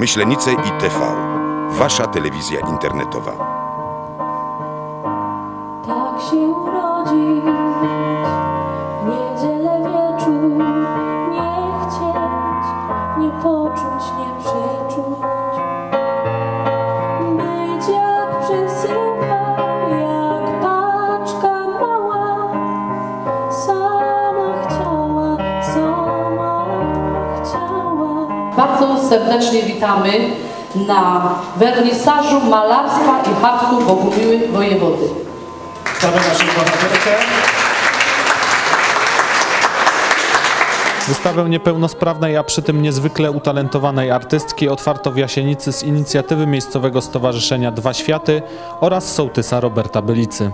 Myślenice i TV. Wasza telewizja internetowa. Tak się urodzić, w niedzielę wieczór, nie chcieć, nie poczuć, nie przeczuć. Być jak przesyła, jak paczka mała, sama chciała, sama chciała. Bardzo serdecznie witamy na wernisażu malarstwa i haftu Bogumiły Wojewody. Witamy naszą bohaterkę. Wystawę niepełnosprawnej, a przy tym niezwykle utalentowanej artystki otwarto w Jasienicy z inicjatywy miejscowego stowarzyszenia Dwa Światy oraz sołtysa Roberta Bylicy.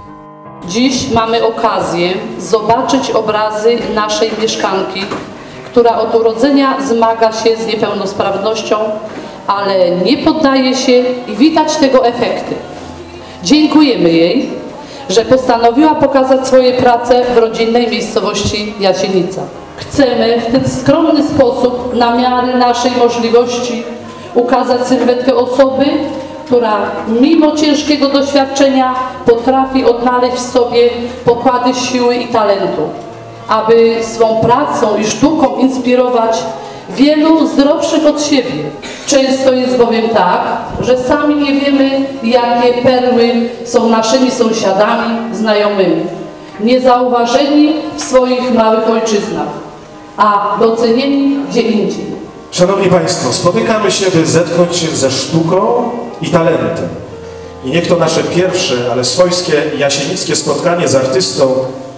Dziś mamy okazję zobaczyć obrazy naszej mieszkanki, która od urodzenia zmaga się z niepełnosprawnością, ale nie poddaje się i widać tego efekty. Dziękujemy jej, że postanowiła pokazać swoje prace w rodzinnej miejscowości Jasienica. Chcemy w ten skromny sposób, na miarę naszej możliwości, ukazać sylwetkę osoby, która mimo ciężkiego doświadczenia potrafi odnaleźć w sobie pokłady siły i talentu, aby swą pracą i sztuką inspirować wielu zdrowszych od siebie. Często jest bowiem tak, że sami nie wiemy, jakie perły są naszymi sąsiadami, znajomymi, niezauważeni w swoich małych ojczyznach, a docenieni gdzie indziej. Szanowni Państwo, spotykamy się, by zetknąć się ze sztuką i talentem. I niech to nasze pierwsze, ale swojskie jasienickie spotkanie z artystą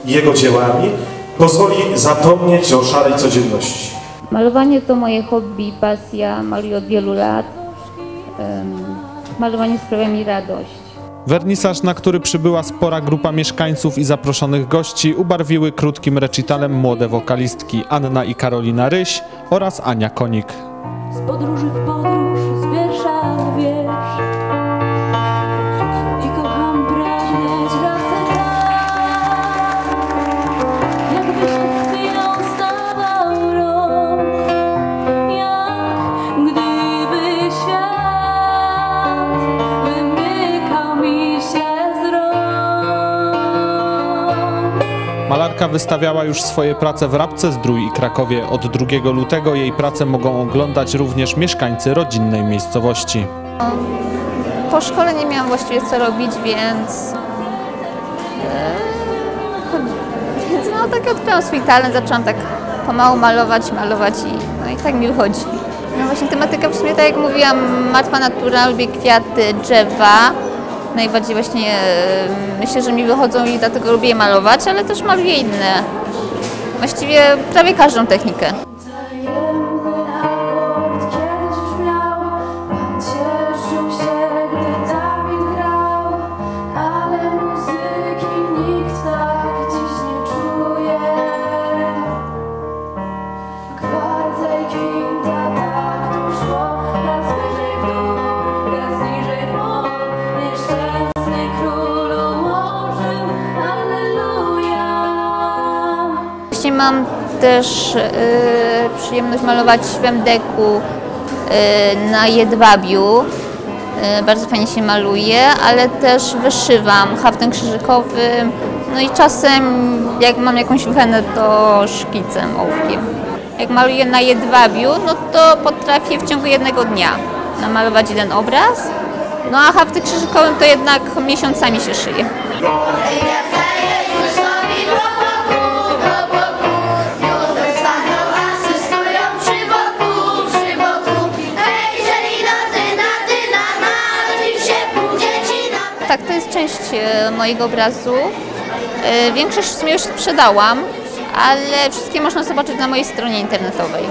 i jego dziełami pozwoli zapomnieć o szarej codzienności. Malowanie to moje hobby, pasja, maluję od wielu lat. Malowanie sprawia mi radość. Wernisaż, na który przybyła spora grupa mieszkańców i zaproszonych gości, ubarwiły krótkim recitalem młode wokalistki Anna i Karolina Ryś oraz Ania Konik. Z podróży w podróż, Malarka wystawiała już swoje prace w Rabce Zdrój i Krakowie. Od 2 lutego jej prace mogą oglądać również mieszkańcy rodzinnej miejscowości. Po szkole nie miałam właściwie co robić, więc. e, Więc no tak odkryłam swój talent, zaczęłam tak pomału malować, malować i, no i tak mi wychodzi. No właśnie tematyka w sumie, tak jak mówiłam, martwa natura, lubię kwiaty, drzewa. Najbardziej właśnie e, myślę, że mi wychodzą i dlatego lubię malować, ale też maluję inne. Właściwie prawie każdą technikę. Mam też e, przyjemność malować w MDK-u e, na jedwabiu. E, bardzo fajnie się maluje, ale też wyszywam haftem krzyżykowym. No i czasem jak mam jakąś wenę, to szkicem, ołówkiem. Jak maluję na jedwabiu, no to potrafię w ciągu jednego dnia namalować jeden obraz. No a hafty krzyżykowym to jednak miesiącami się szyje. Tak, to jest część e, mojego obrazu. E, Większość w sumie już sprzedałam, ale wszystkie można zobaczyć na mojej stronie internetowej.